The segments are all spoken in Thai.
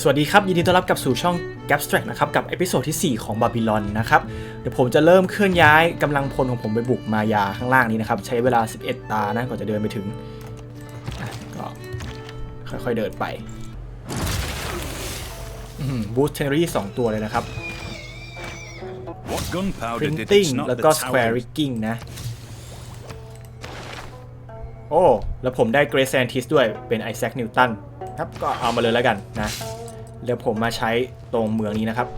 สวัสดีครับ ยินดีต้อนรับกลับสู่ช่อง Gapstrack นะครับ กับเอพิโซดที่ 4 ของบาบิลอนนะครับ เดี๋ยวผมจะเริ่มเคลื่อนย้ายกำลังพลของผมไปบุกมายาข้างล่างนี้นะครับ ใช้เวลา 11 ตานะก่อนจะเดินไปถึง ก็ค่อยๆเดินไปบูสเทนเนอรี่สองตัวเลยนะครับ What gunpowder did it Printing snot แล้วก็ tower? Square Rigging นะ โอ้ แล้วผมได้ Great Scientist ด้วยเป็น Isaac Newton ครับก็เอามาเลยแล้วกันนะ เดี๋ยวผมมาใช้ตรงเมืองนี้นะครับ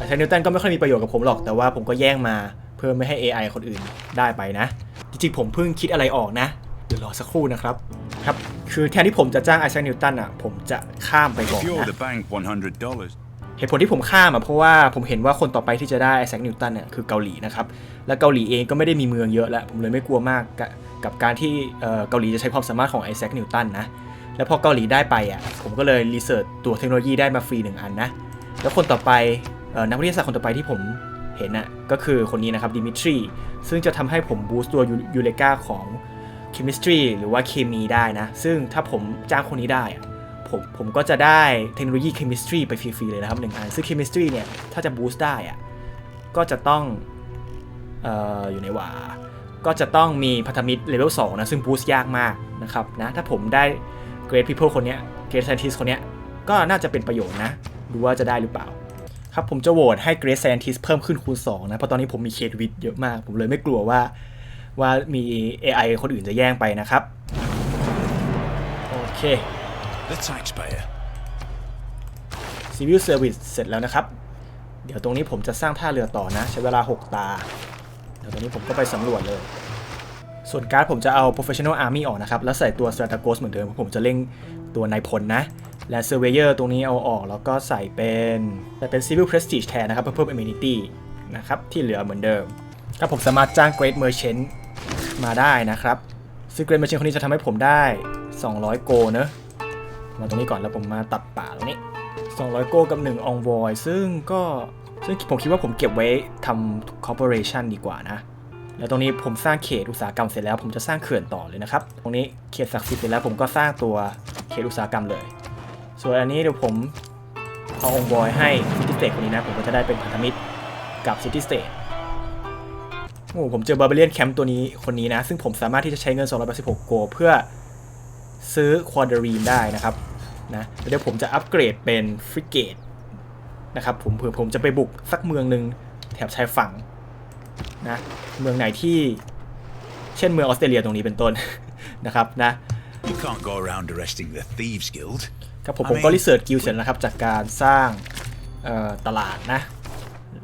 Isaac Newton ก็ไม่ค่อยมีประโยชน์กับผมหรอกแต่ว่าผมก็แย่งมาเพื่อไม่ให้ AI คนอื่นได้ไปนะ จริงๆผมเพิ่งคิดอะไรออกนะ เดี๋ยวรอสักครู่นะครับครับ คือแทนที่ผมจะจ้าง Isaac Newton อะผมจะข้ามไปก่อน If you're นะ the bank $100, เหตุผลที่ผมข้ามอะเพราะว่าผมเห็นว่าคนต่อไปที่จะได้ไอแซคนิวตันเนี่ยคือเกาหลีนะครับ และเกาหลีเองก็ไม่ได้มีเมืองเยอะแล้ว ผมเลยไม่กลัวมากกับกับการที่เอ่อเกาหลีจะใช้ความสามารถของไอแซคนิวตันนะ แล้วพอเกาหลีได้ไปอะผมก็เลยรีเสิร์ชตัวเทคโนโลยีได้มาฟรีหนึ่งอันนะ แล้วคนต่อไปออนักวิทยาศาสตร์คนต่อไปที่ผมเห็นน่ะก็คือคนนี้นะครับดิมิทรีซึ่งจะทำให้ผมบูสต์ตัวยูเลกาของ chemistry หรือว่าเคมีได้นะ ซึ่งถ้าผมจ้างคนนี้ได้อะผมผมก็จะได้เทคโนโลยี chemistry ไปฟรีๆเลยนะครับหนึ่งอันซึ่ง chemistry เนี่ยถ้าจะ boost ได้อะก็จะต้องเอ่ออยู่ในว่าก็จะต้องมีพันธมิตรเลเวล2นะซึ่ง boost ยากมากนะครับนะถ้าผมได้ great people คนเนี้ย great scientist คนเนี้ยก็น่าจะเป็นประโยชน์นะ ดูว่าจะได้หรือเปล่า ครับผมจะโหวตให้ great scientist เพิ่มขึ้นคูณ 2 นะ เพราะตอนนี้ผมมีเคดวิดเยอะมาก ผมเลยไม่กลัวว่าว่ามี AI คนอื่นจะแย่งไปนะครับ โอเค the taxpayer. Civil Service เสร็จแล้วนะครับ เดี๋ยวตรงนี้ผมจะสร้างท่าเรือต่อนะ ใช้เวลา 6 ตา เดี๋ยวตรงนี้ผมก็ไปสำรวจเลย ส่วนการ์ดผมจะเอา Professional Army ออกนะครับ แล้วใส่ตัว Strategos เหมือนเดิมเพราะผมจะเร่งตัวนายพลนะ และ Surveyor ตรงนี้เอาออก แล้วก็ใส่เป็นใส่เป็น Civil Prestige แทนนะครับ เพื่อเพิ่ม Amenity นะครับ ที่เหลือเหมือนเดิมถ้าผมสามารถจ้าง Great Merchant มาได้นะครับ ซึ่ง Great Merchant คนนี้จะทำให้ผมได้ 200 โกเนอะมาตรงนี้ก่อนแล้วผมมาตัดป่าตรงนี้ 200 โกกับ1 on void ซึ่งก็ซึ่งผมคิดว่าผมเก็บไว้ทำ corporation ดีกว่านะ แล้วตรงนี้ผมสร้างเขตอุตสาหกรรมเสร็จแล้ว ผมจะสร้างเขื่อนต่อเลยนะครับ ตรงนี้เขตศักดิ์สิทธิ์เสร็จแล้วผมก็สร้างตัวเขตอุตสาหกรรมเลย ส่วนอันนี้เดี๋ยวผมเอา on void ให้ city state คนนี้นะ ผมก็จะได้เป็นพันธมิตรกับ city state โอ้ผมเจอบาร์เบเลียนแคมป์ตัวนี้คนนี้นะ ซึ่งผมสามารถที่จะใช้เงิน 286 โก เพื่อซื้อควอเดรีนได้นะครับนะเดี๋ยวผมจะอัปเกรดเป็นฟริเกตนะครับผมเผื่อผมจะไปบุกสักเมืองหนึ่งแถบชายฝั่ง นะเมืองไหนที่เช่นเมืองออสเตรเลียตรงนี้เป็นต้น นะครับนะ You can't go around arresting the Thieves Guild. ครับผมผมก็รีเสิร์ชกิลเสร็จแล้วนะครับ จากการสร้างเอ่อตลาดนะ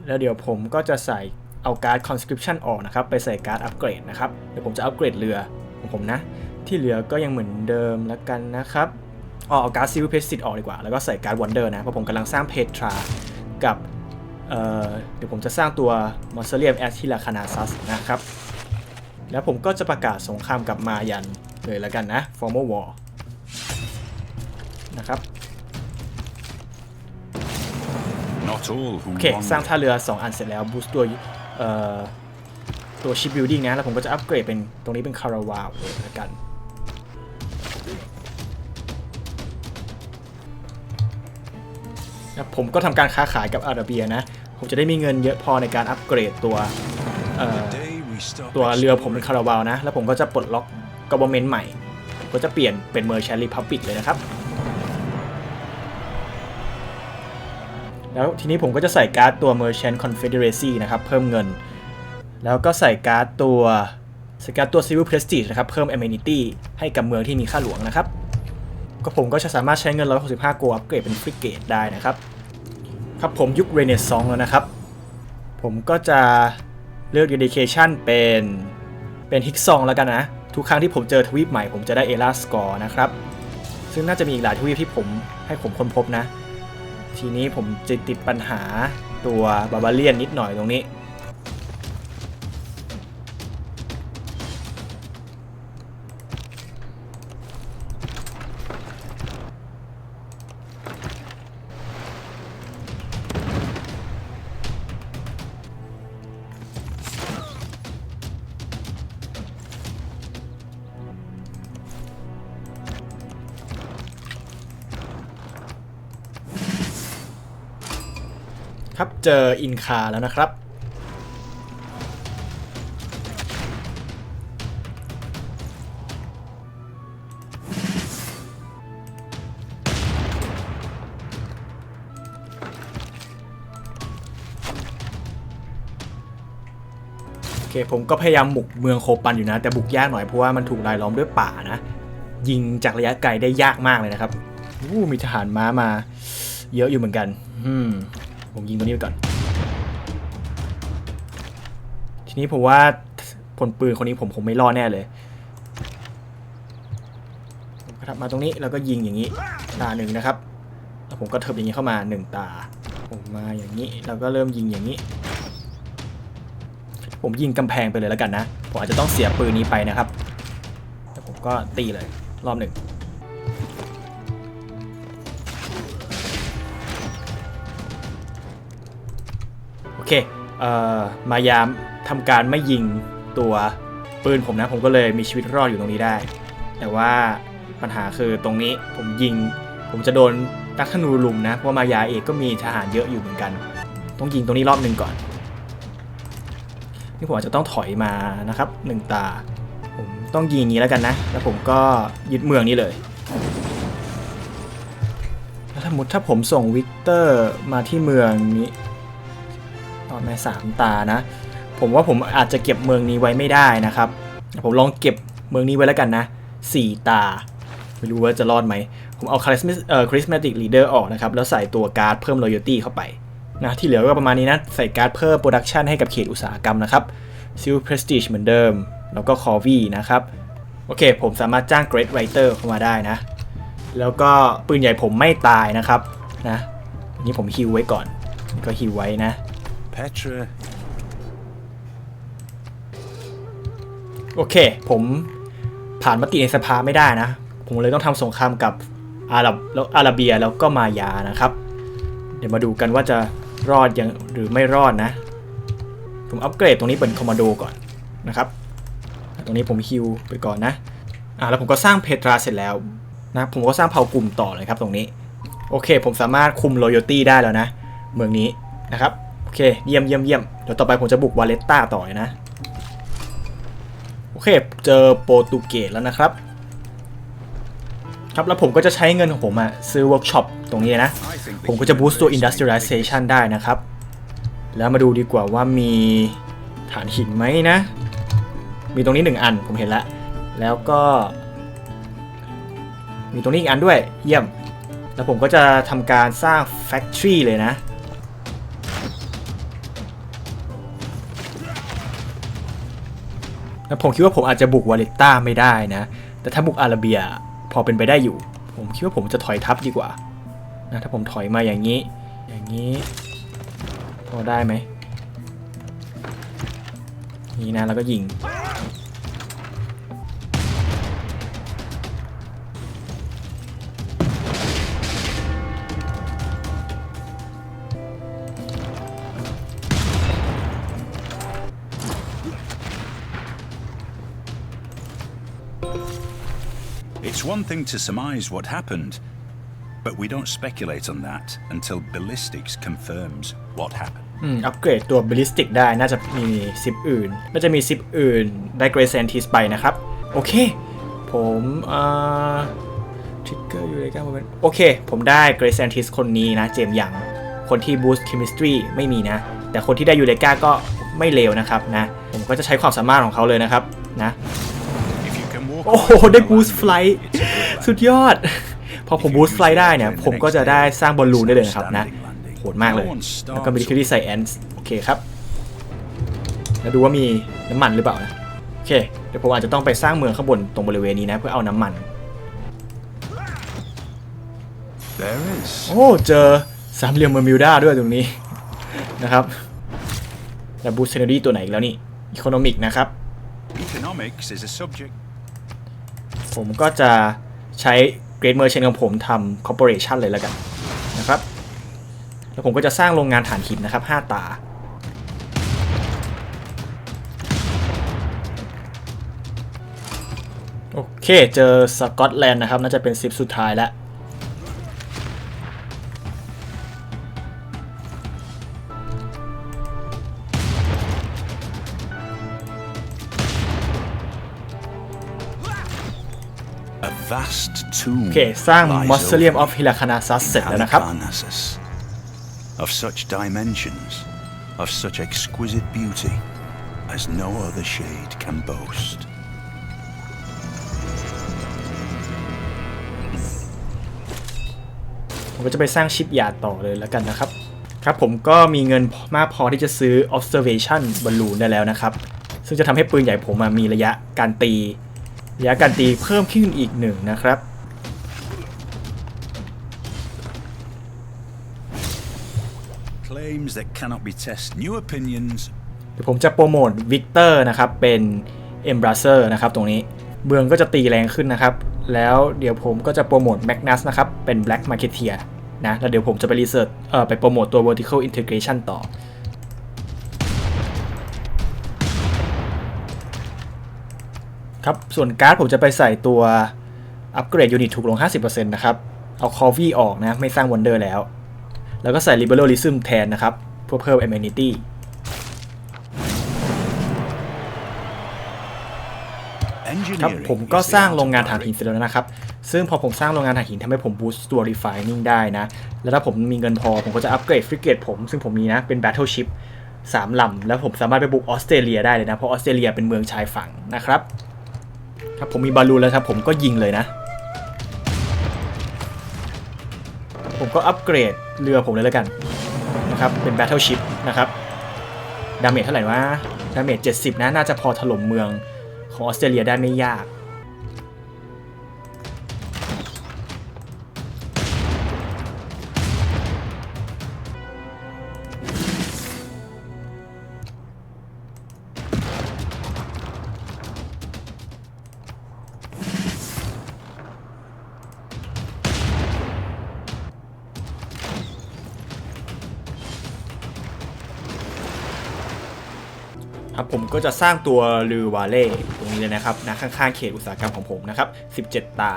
แล้วเดี๋ยวผมก็จะใส่เอาการ์ด conscription ออกนะครับ ไปใส่การ์ดอัปเกรดนะครับ เดี๋ยวผมจะอัปเกรดเรือของผมนะ ที่เหลือก็ยังเหมือนเดิมแล้วกันนะครับอ๋อเอาการ์ด Civil Prestige ออกดีกว่า แล้วก็ใส่การ์ด Wonder นะ เพราะผมกำลังสร้างเพทรากับ เอ่อเดี๋ยวผมจะสร้างตัว m o s เ i u m a s t i l a c a n a s u s นะครับ แล้วผมก็จะประกาศสงครามกับมายันเลยแล้วกันนะ Formal War นะครับ Not all who โอเค wander. สร้างท่าเรือ 2 อันเสร็จแล้วบูสต์ตัวเอ่อตัวชิปบิลดิ้งนะ แล้วผมก็จะอัปเกรดเป็นตรงนี้เป็นคาราวาวเลยแล้วกัน ผมก็ทำการค้าขายกับอาราเบียนะ ผมจะได้มีเงินเยอะพอในการอัปเกรดตัวตัวเรือผมเป็นคาราวาวนะ แล้วผมก็จะปลดล็อกกอบเมนต์ใหม่ ผมก็จะเปลี่ยนเป็นเมอร์แชันรีพับบิกเลยนะครับ แล้วทีนี้ผมก็จะใส่การ์ดตัว Merchant Confederacy นะครับ เพิ่มเงิน แล้วก็ใส่การ์ดตัวใส่การ์ดตัว Civil Prestige นะครับ เพิ่ม Amenity ให้กับเมืองที่มีค่าหลวงนะครับ ก็ผมก็จะสามารถใช้เงิน 165 โกอัปเกรดเป็นฟริเกตได้นะครับ ครับผมยุคเรเนซองแล้วนะครับ ผมก็จะเลือก Dedication เป็นเป็นฮิกซองแล้วกันนะ ทุกครั้งที่ผมเจอทวีปใหม่ผมจะได้เอล่าสกอร์นะครับ ซึ่งน่าจะมีอีกหลายทวีปที่ผมให้ผมค้นพบนะ ทีนี้ผมจะติดปัญหาตัวบาบาเลียนนิดหน่อยตรงนี้ ครับ เจออินคาแล้วนะครับ โอเคผมก็พยายามบุกเมืองโคปันอยู่นะ แต่บุกยากหน่อยเพราะว่ามันถูกรายล้อมด้วยป่านะ ยิงจากระยะไกลได้ยากมากเลยนะครับมีทหารม้ามาเยอะอยู่เหมือนกัน อืม ผมยิงตัวนี้ไปก่อน ทีนี้ผมว่าผลปืนคนนี้ผมคงไม่รอดแน่เลยผมก็ทับมาตรงนี้แล้วก็ยิงอย่างนี้ตาหนึ่งนะครับแล้วผมก็เทิบอย่างนี้เข้ามาหนึ่งตา ผมมาอย่างนี้แล้วก็เริ่มยิงอย่างนี้ ผมยิงกำแพงไปเลยแล้วกันนะ ผมอาจจะต้องเสียปืนนี้ไปนะครับแล้วผมก็ตีเลยรอบหนึ่ง เคเอ่อมายามทำการไม่ยิงตัวปืนผมนะ ผมก็เลยมีชีวิตรอดอยู่ตรงนี้ได้ แต่ว่าปัญหาคือตรงนี้ผมยิง ผมจะโดนนักธนูลุมนะเพราะมายาเอกก็มีทหารเยอะอยู่เหมือนกัน ต้องยิงตรงนี้รอบหนึ่งก่อน นี่ผมอาจจะต้องถอยมานะครับหนึ่งตา ผมต้องยิงอย่างนี้แล้วกันนะ แล้วผมก็ยึดเมืองนี้เลยแล้วสมมติถ้าผมส่งวิกเตอร์มาที่เมืองนี้ อนแม่สามตานะ ผมว่าผมอาจจะเก็บเมืองนี้ไว้ไม่ได้นะครับ ผมลองเก็บเมืองนี้ไว้แล้วกันนะสี่ตา ไม่รู้ว่าจะรอดไหม ผมเอาคริสเอ่อคริสมาติกลีเดอร์ออกนะครับ แล้วใส่ตัวการ์ดเพิ่ม loyalty เข้าไปนะที่เหลือก็ประมาณนี้นะ ใส่การ์ดเพิ่มโปรดักชันให้กับเขตอุตสาหกรรมนะครับซิลเพรสติชเหมือนเดิม แล้วก็คอวีนะครับ โอเค ผมสามารถจ้างเกรดไรเตอร์เข้ามาได้นะ แล้วก็ปืนใหญ่ผมไม่ตายนะครับนะนนี้ผมฮิวไว้ก่อน ก็ฮิวไว้นะ Petra, โอเค ผมผ่านมติในสภาไม่ได้นะ ผมเลยต้องทำสงครามกับอาหรับแล้วอาราเบียแล้วก็มายานะครับ เดี๋ยวมาดูกันว่าจะรอดยังหรือไม่รอดนะ ผมอัปเกรดตรงนี้เป็นคอมมานโดก่อนนะครับ ตรงนี้ผมฮิวไปก่อนนะอ่าแล้วผมก็สร้างเพตราเสร็จแล้วนะผมก็สร้างเผ่ากลุ่มต่อเลยครับตรงนี้ โอเค ผมสามารถคุม loyalty ได้แล้วนะ เมืองนี้นะครับ เค เยี่ยมเยี่ยมเยี่ยมเดี๋ยวต่อไปผมจะบุกวาเลตตาต่อยนะ โอเค เจอโปรตุเกสแล้วนะครับ ครับ แล้วผมก็จะใช้เงินของผมอะซื้อเวิร์กช็อปตรงนี้นะ ผมก็จะ boost ตัว industrialization ได้นะครับ แล้วมาดูดีกว่าว่ามีฐานหินไหมนะ มีตรงนี้หนึ่งอันผมเห็นแล้ว แล้วก็ มีตรงนี้อีกอันด้วย เยี่ยม แล้วผมก็จะทำการสร้าง factory เลยนะ แล้วผมคิดว่าผมอาจจะบุกวาเลตตาไม่ได้นะ แต่ถ้าบุกอาราเบียพอเป็นไปได้อยู่ ผมคิดว่าผมจะถอยทับดีกว่านะถ้าผมถอยมาอย่างนี้ อย่างนี้พอได้ไหมนี่นะแล้วก็ยิง It's one thing to surmise what happened, but we don't speculate on that until ballistics confirms what happened. อืมอัปเกรดตัวบ a ลิสติกได้น่าจะมีซิปอื่นน่าจะมีซิปอื่นได้เกร c e นทิสไปนะครับ โอเค ผมอ่าทริกเกอร์อยู่ในการเป็นโอเค ผมได้เกร c e นทิสคนนี้นะ เจมส์ยัง คนที่บูสต์เคมิสตรีไม่มีนะ แต่คนที่ได้ยูเลกาก็ไม่เลวนะครับนะ ผมก็จะใช้ความสามารถของเขาเลยนะครับนะ โอ้โห ได้บูสต์ไฟล์สุดยอด พอผมบูสต์ไฟล์ได้เนี่ย ผมก็จะได้สร้างบอลลูนได้เลยนะครับนะโหดมากเลย แล้วก็ military science โอเคครับ แล้วดูว่ามีน้ำมันหรือเปล่านะ โอเค เดี๋ยวผมอาจจะต้องไปสร้างเมืองข้างบนตรงบริเวณนี้นะ เพื่อเอาน้ำมัน โอ้ เจอสามเหลี่ยมเมอร์มิวดาด้วยตรงนี้นะครับแล้วบูสเทนดี้ตัวไหนอีกแล้วนี่อีโคโนมิกนะครับ Economics is a subject ผมก็จะใช้เกรดเมอร์เชนของผมทำคอร์ปอเรชันเลยแล้วกันนะครับ แล้วผมก็จะสร้างโรงงานฐานหินนะครับ 5 ตา โอเค เจอสกอตแลนด์นะครับ น่าจะเป็นซิปสุดท้ายแล้ว โอเค สร้าง lies มอสเซเลียมออ over ฟฮิลาคานาซัสเสร็จแล้วนะครับ Halicarnassus. Of such dimensions, of such exquisite beauty, as no other shade can boast. ผมก็จะไปสร้างชิปยาร์ดต่อเลยแล้วกันนะครับ ครับผมก็มีเงินมากพอที่จะซื้อ observation balloon ได้แล้วนะครับ ซึ่งจะทำให้ปืนใหญ่ผมอะมีระยะการตีระยะการตีเพิ่มขึ้นอีกหนึ่งนะครับ Claims that cannot be tested. New opinions เดี๋ยวผมจะโปรโมทวิกเตอร์นะครับ เป็น e m b r a s e r นะครับตรงนี้เมืองก็จะตีแรงขึ้นนะครับ แล้วเดี๋ยวผมก็จะโปรโมท Magnus นะครับ เป็น Black Marketeer นะ แล้วเดี๋ยวผมจะไปรีเสิร์ชเอ่อไปโปรโมทตัว Vertical Integration ต่อ ครับ ส่วนการ์ดผมจะไปใส่ตัวอัปเกรดยูนิตถูกลง 50%นะครับ เอา c o v y ออกนะ ไม่สร้าง Wonder แล้ว แล้วก็ใส่ Liberalism แทนนะครับ เพื่อเพิ่ม Amenity ครับ engineering ผมก็ is the สร้าง art โรง of งานถ่านหิน direct เสร็จแล้วนะครับ ซึ่งพอผมสร้างโรงงานถ่านหินทำให้ผมบูสต์ตัว refining ได้นะ แล้วถ้าผมมีเงินพอ ผมก็จะอัปเกรดฟริเกตผม ซึ่งผมมีนะ เป็น battleship สามลำ แล้วผมสามารถไปบุกออสเตรเลียได้เลยนะ เพราะออสเตรเลียเป็นเมืองชายฝั่งนะครับ ครับผมมีบอลลูนแล้วครับ ผมก็ยิงเลยนะ ผมก็อัปเกรดเรือผมเลยแล้วกันนะครับเป็น battleship นะครับดาเมจเท่าไหร่วะดาเมจ70 นะ น่าจะพอถล่มเมืองของออสเตรเลียได้ไม่ยาก ก็จะสร้างตัวลือวาเล่ตรงนี้เลยนะครับนะข้างๆเขตอุตสาหกรรมของผมนะครับ 17 ตา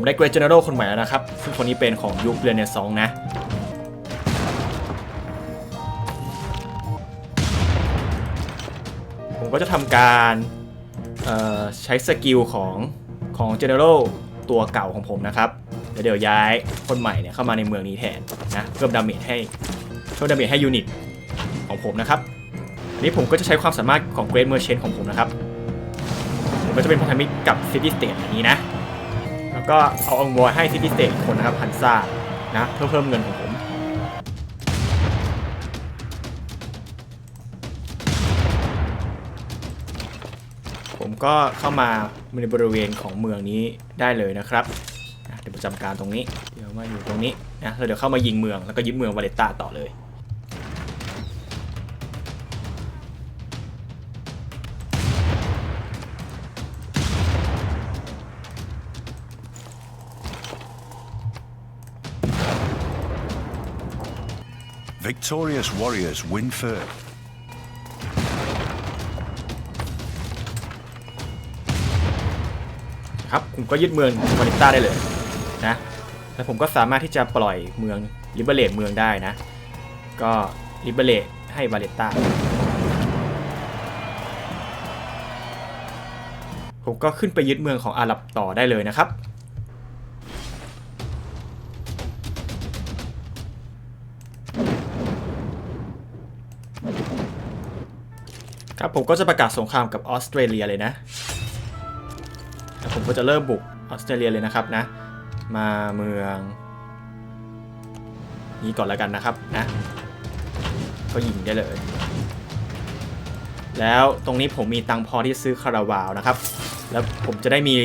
ผมได้เกรเจเนอ a l คนใหม่แล้วนะครับ ซึ่งคนนี้เป็นของยุคเรเนซองนะ ผมก็จะทำการใช้สกิลของของ General ตัวเก่าของผมนะครับเดี๋ยวเดี๋ยวย้ายคนใหม่เนี่ยเข้ามาในเมืองนี้แทนนะเพิ่มดาเมจให้เพิ่มดาเมจให้ยูนิตของผมนะครับอันนี้ผมก็จะใช้ความสามารถของ Great Merchant ของผมนะครับผมก็จะเป็นพันธมิตรกับ City State อย่างนี้นะ ก็เอาองวอยให้ซิตี้สเตทคนนะครับฮันซ่านะเพื่อเพิ่มเงินของผมผมก็เข้ามาในบริเวณของเมืองนี้ได้เลยนะครับเดี๋ยวประจำการตรงนี้ เดี๋ยวมาอยู่ตรงนี้นะแล้วเดี๋ยวเข้ามายิงเมืองแล้วก็ยึดเมืองวาเลตตาต่อเลย Victorious warriors win first. ครับผมก็ยึดเมืองวาเลตตาได้เลยนะแล้วผมก็สามารถที่จะปล่อยเมืองลิเบเลตเมืองได้นะ ก็ลิเบเลตให้วาเลตตาผมก็ขึ้นไปยึดเมืองของอาหรับต่อได้เลยนะครับ ครับผมก็จะประกาศสงครามกับออสเตรเลียเลยนะแล้วผมก็จะเริ่มบุกออสเตรเลียเลยนะครับนะ มาเมืองนี้ก่อนแล้วกันนะครับนะ ก็ยิงได้เลย แล้วตรงนี้ผมมีตังพอที่ซื้อคาราบาวนะครับ แล้วผมจะได้มี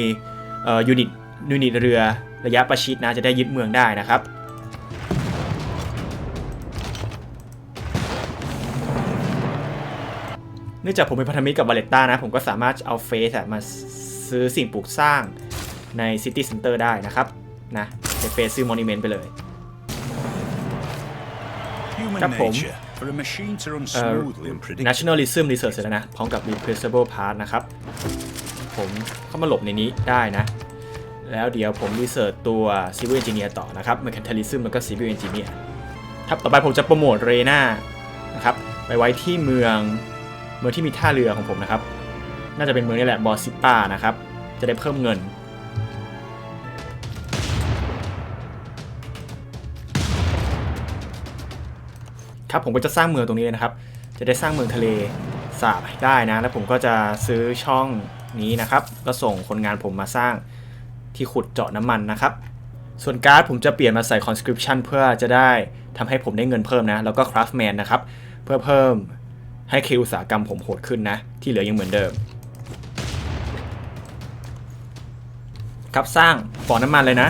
ยูนิตยูนิตเรือระยะประชิดนะจะได้ยึดเมืองได้นะครับ องจากผมเป็นพันธมิตรกับบาเลตตานะ ผมก็สามารถเอาเฟสอะมาซื้อสิ่งปลูกสร้างใน City Center ได้นะครับ นะเดเฟซื้อ Monument ไปเลย Human Các ผม nature, for a machine to run เอ่อ smoothly and predictably. nationalism research เสร็จแล้วนะ พร้อมกับ replaceable part นะครับ ผมเข้ามาหลบในนี้ได้นะ แล้วเดี๋ยวผม research ตัว civil engineer ต่อนะครับ mechanism แล้วก็ civil engineer ครับต่อไปผมจะโปรโมทเรนานะครับ ไปไว้ที่เมืองเมืองที่มีท่าเรือของผมนะครับ น่าจะเป็นเมืองนี่แหละบอสซิต้านะครับ จะได้เพิ่มเงิน ครับผมก็จะสร้างเมืองตรงนี้เลยนะครับ จะได้สร้างเมืองทะเลสาบได้นะ แล้วผมก็จะซื้อช่องนี้นะครับ ก็ส่งคนงานผมมาสร้างที่ขุดเจาะน้ำมันนะครับ ส่วนการ์ดผมจะเปลี่ยนมาใส่ conscription เพื่อจะได้ทำให้ผมได้เงินเพิ่มนะ แล้วก็ craftman นะครับ เพื่อเพิ่ม ให้เคอุตสาหกรรมผมโหดขึ้นนะ ที่เหลือยังเหมือนเดิม ครับสร้างบ่อน้ำมันเลยนะ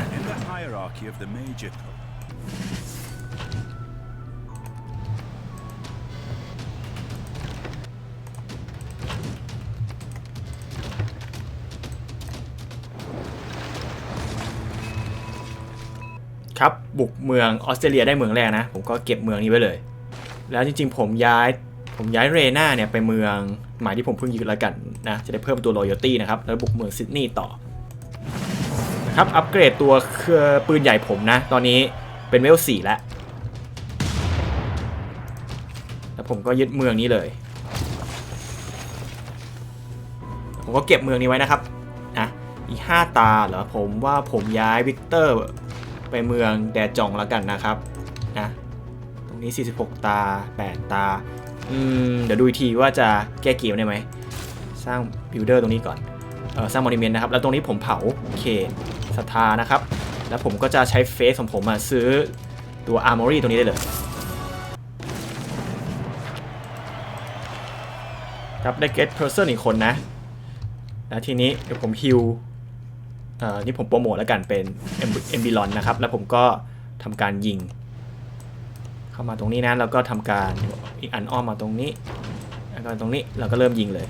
ครับบุกเมืองออสเตรเลียได้เมืองแรกนะ ผมก็เก็บเมืองนี้ไว้เลย แล้วจริงๆ ผมย้าย ผมย้ายเรนาเนี่ยไปเมืองหมายที่ผมเพิ่งยึดแล้วกันนะจะได้เพิ่มตัว loyalty นะครับแล้วบุกเมืองซิดนีย์ต่อนะครับอัปเกรดตัวเครือปืนใหญ่ผมนะ ตอนนี้เป็นเวล4แล้วแล้วผมก็ยึดเมืองนี้เลย ผมก็เก็บเมืองนี้ไว้นะครับนะอีก5ตาเหรอผมว่าผมย้ายวิกเตอร์ไปเมืองแดจองแล้วกันนะครับนะตรงนี้ 46 ตา 8 ตา อืมเดี๋ยวดูอีกทีว่าจะแก้เกมได้ไหม สร้างบิลเดอร์ตรงนี้ก่อนเออสร้างมอนิเมนต์นะครับ แล้วตรงนี้ผมเผาเขตศรัทธานะครับ แล้วผมก็จะใช้เฟสของผมมาซื้อตัวอาร์มอรี่ตรงนี้ได้เลยครับได้ get person อีกคนนะ แล้วทีนี้เดี๋ยวผมฮิวเอ่อนี่ผมโปรโมทแล้วกันเป็นเอ็มบิลอนนะครับ แล้วผมก็ทำการยิง เข้ามาตรงนี้นะแล้วก็ทำการอีกอันอ้อมมาตรงนี้แล้วก็ตรงนี้เราก็เริ่มยิงเลย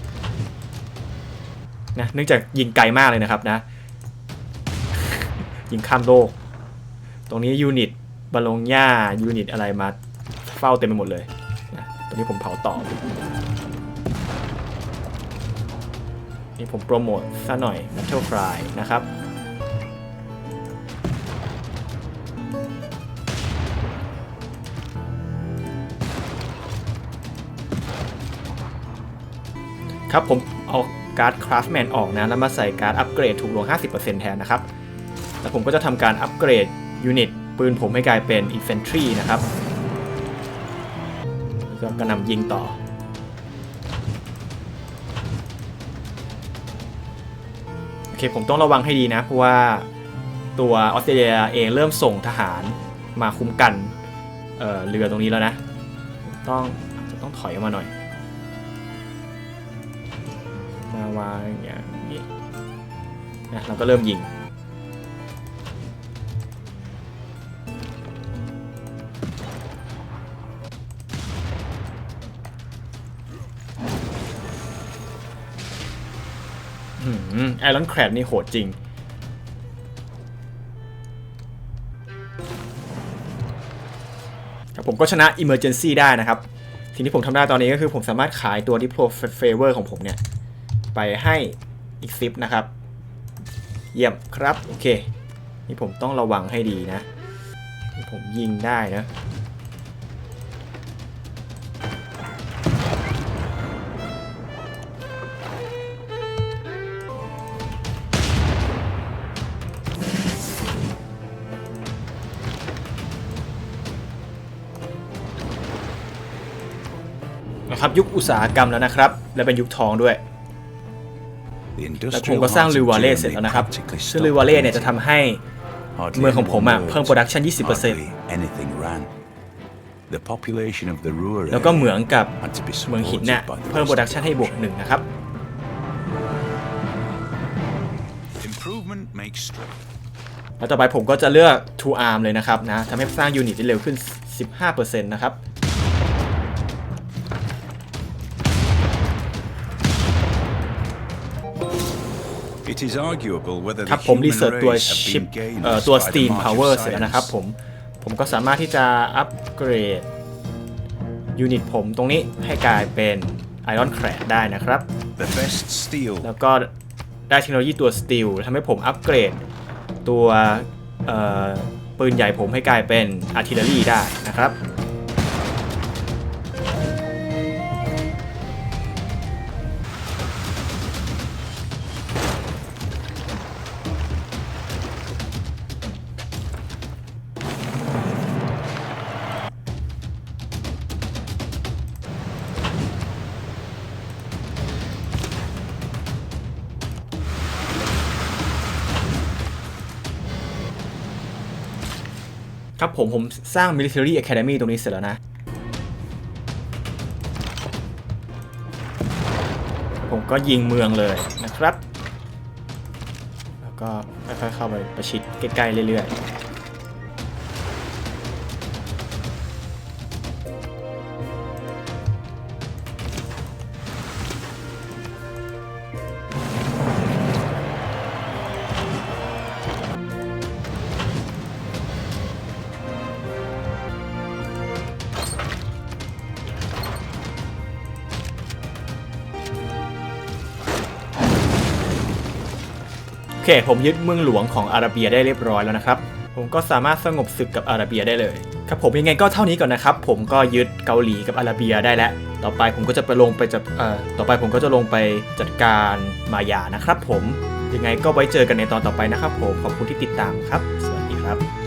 นะเนื่องจากยิงไกลมากเลยนะครับนะ ยิงข้ามโลก ตรงนี้ยูนิตบาลงหญ้ายูนิตอะไรมาเฝ้าเต็มไปหมดเลยนะตรงนี้ผมเผาต่อนี่ผมโปรโมทซะหน่อย Metal Fry นะครับ ครับผมเอาการ์ด Craftman ออกนะ แล้วมาใส่การ์ดอัปเกรดถูกลง 50%แทนนะครับ แล้วผมก็จะทำการอัปเกรดยูนิตปืนผมให้กลายเป็น Infantry นะครับก็กระนำยิงต่อ โอเคผมต้องระวังให้ดีนะ เพราะว่าตัวออสเตรเลียเองเริ่มส่งทหารมาคุ้มกันเเรือตรงนี้แล้วนะ ต้องจะต้องถอยออกมาหน่อย มาอย่างนี้นะเราก็เริ่มยิง ไอรอนแครดนี่โหดจริงครับผมก็ชนะ Emergency ได้นะครับสิ่งที่ผมทำได้ตอนนี้ก็คือผมสามารถขายตัว Diplo Favor ของผมเนี่ย ไปให้อีกซิปนะครับ เยี่ยมครับโอเค นี่ผมต้องระวังให้ดีนะนี่ผมยิงได้นะนะครับยุคอุตสาหกรรมแล้วนะครับ และเป็นยุคทองด้วย แล้วผม industrial ก็สร้าง heart ลิ of วาเล่ Germany เสร็จแล้วนะครับ practically ซึ่ง stopped ลิวาเล่เนี่ยจะ waiting. ทำให้ Hardly เมืองของผมอะ anyone เพิ่ม worked. production 20% Hardly anything ran. The population of the Ruhr แล้วก็เหมืองกับ had to be เมืองหินเนี่ย supported by the เพิ่ม rest โปร of ดักชัน the ให้บวก country. หนึ่งนะครับ Improvement makes strength. แล้วต่อไปผมก็จะเลือก two arm เลยนะครับนะทำให้สร้างยูนิตได้เร็วขึ้น 15%นะครับ ครับ the ผม human รีเสิร์ชตัว race have ชิป been gained เอ่อตัว by the Steam march of Power เสร็จแล้วนะครับ science. ผม ผมก็สามารถที่จะอัปเกรดยูนิตผมตรงนี้ให้กลายเป็น Iron c r a d ได้นะครับ The best steel แล้วก็ได้เทคโนโลยีตัว Steel ทำให้ผมอัปเกรดตัวเอ่อปืนใหญ่ผมให้กลายเป็น Artillery ได้นะครับ ครับผมผมสร้าง Military Academy ตรงนี้เสร็จแล้วนะ ผมก็ยิงเมืองเลยนะครับ แล้วก็ค่อยๆเข้าไปประชิดใกล้ๆเรื่อยๆ เค ผมยึดเมืองหลวงของอาราเบียได้เรียบร้อยแล้วนะครับ ผมก็สามารถสงบศึกกับอาราเบียได้เลย ครับผมยังไงก็เท่านี้ก่อนนะครับ ผมก็ยึดเกาหลีกับอาราเบียได้แล้ว ต่อไปผมก็จะไปลงไปจัดเอ่อต่อไปผมก็จะลงไปจัดการมายานะครับ ผมยังไงก็ไว้เจอกันในตอนต่อไปนะครับ ผมขอบคุณที่ติดตามครับ สวัสดีครับ